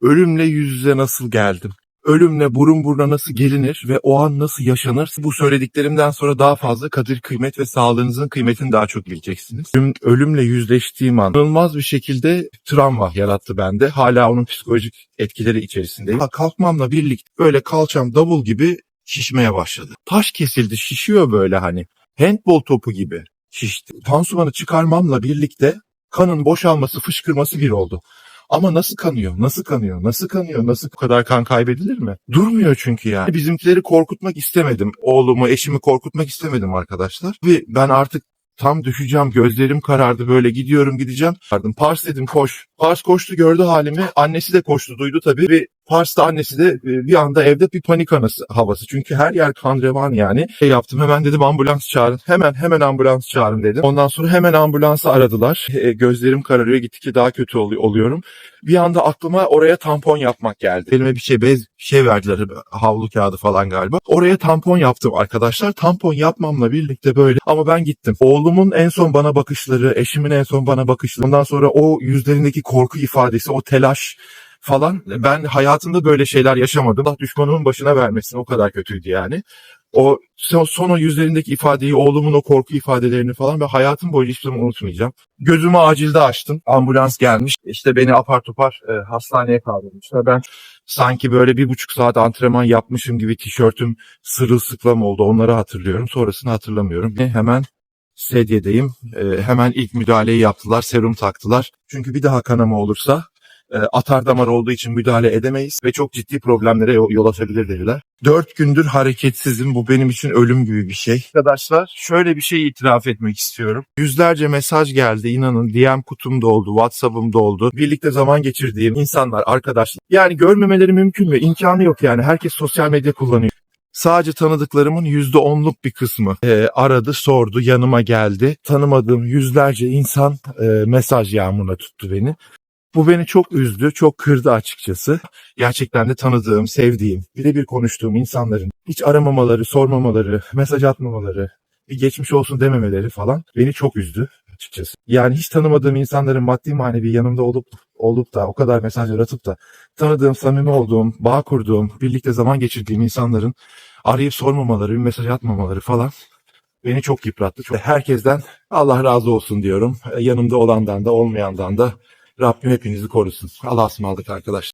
ölümle yüz yüze nasıl geldim? Ölümle burun buruna nasıl gelinir ve o an nasıl yaşanır? Bu söylediklerimden sonra daha fazla kadir kıymet ve sağlığınızın kıymetini daha çok bileceksiniz. Ölüm- ölümle yüzleştiğim an inanılmaz bir şekilde travma yarattı bende. Hala onun psikolojik etkileri içerisindeyim. Kalkmamla birlikte böyle kalçam davul gibi şişmeye başladı. Taş kesildi, şişiyor böyle hani. Handball topu gibi şişti. Pansumanı çıkarmamla birlikte kanın boşalması, fışkırması bir oldu. Ama nasıl kanıyor? Nasıl kanıyor? Nasıl kanıyor? Nasıl bu kadar kan kaybedilir mi? Durmuyor çünkü yani. Bizimkileri korkutmak istemedim. Oğlumu, eşimi korkutmak istemedim arkadaşlar. Ve ben artık tam düşeceğim. Gözlerim karardı. Böyle gidiyorum gideceğim. Vardım. Pars dedim koş. Pars koştu gördü halimi. Annesi de koştu duydu tabii. Ve Pars da annesi de e, bir anda evde bir panik anası havası. Çünkü her yer kan revan yani. Şey yaptım hemen dedim ambulans çağırın. Hemen hemen ambulans çağırın dedim. Ondan sonra hemen ambulansı aradılar. E, gözlerim kararıyor gittikçe daha kötü olu- oluyorum. Bir anda aklıma oraya tampon yapmak geldi. Elime bir şey bez şey verdiler havlu kağıdı falan galiba. Oraya tampon yaptım arkadaşlar. Tampon yapmamla birlikte böyle ama ben gittim. Oğlumun en son bana bakışları, eşimin en son bana bakışları. Ondan sonra o yüzlerindeki korku ifadesi, o telaş falan. Ben hayatımda böyle şeyler yaşamadım. Allah düşmanımın başına vermesin. O kadar kötüydü yani. O son, son o yüzlerindeki ifadeyi, oğlumun o korku ifadelerini falan ve hayatım boyunca hiçbir zaman unutmayacağım. Gözümü acilde açtım. Ambulans gelmiş. İşte beni apar topar e, hastaneye kaldırmışlar. Ben sanki böyle bir buçuk saat antrenman yapmışım gibi tişörtüm sırılsıklam oldu. Onları hatırlıyorum. Sonrasını hatırlamıyorum. Ve hemen sedyedeyim. E, hemen ilk müdahaleyi yaptılar. Serum taktılar. Çünkü bir daha kanama olursa atar damar olduğu için müdahale edemeyiz ve çok ciddi problemlere yol, açabilir dediler. Dört gündür hareketsizim. Bu benim için ölüm gibi bir şey. Arkadaşlar şöyle bir şey itiraf etmek istiyorum. Yüzlerce mesaj geldi inanın. DM kutum doldu, WhatsApp'ım doldu. Birlikte zaman geçirdiğim insanlar, arkadaşlar. Yani görmemeleri mümkün mü? İmkanı yok yani. Herkes sosyal medya kullanıyor. Sadece tanıdıklarımın yüzde onluk bir kısmı e, aradı, sordu, yanıma geldi. Tanımadığım yüzlerce insan e, mesaj yağmuruna tuttu beni. Bu beni çok üzdü, çok kırdı açıkçası. Gerçekten de tanıdığım, sevdiğim, birebir konuştuğum insanların hiç aramamaları, sormamaları, mesaj atmamaları, bir geçmiş olsun dememeleri falan beni çok üzdü açıkçası. Yani hiç tanımadığım insanların maddi manevi yanımda olup olup da o kadar mesajlar atıp da tanıdığım, samimi olduğum, bağ kurduğum, birlikte zaman geçirdiğim insanların arayıp sormamaları, bir mesaj atmamaları falan beni çok yıprattı. Çok- Herkesten Allah razı olsun diyorum. Yanımda olandan da olmayandan da Rabbim hepinizi korusun. Allah'a ısmarladık arkadaşlar.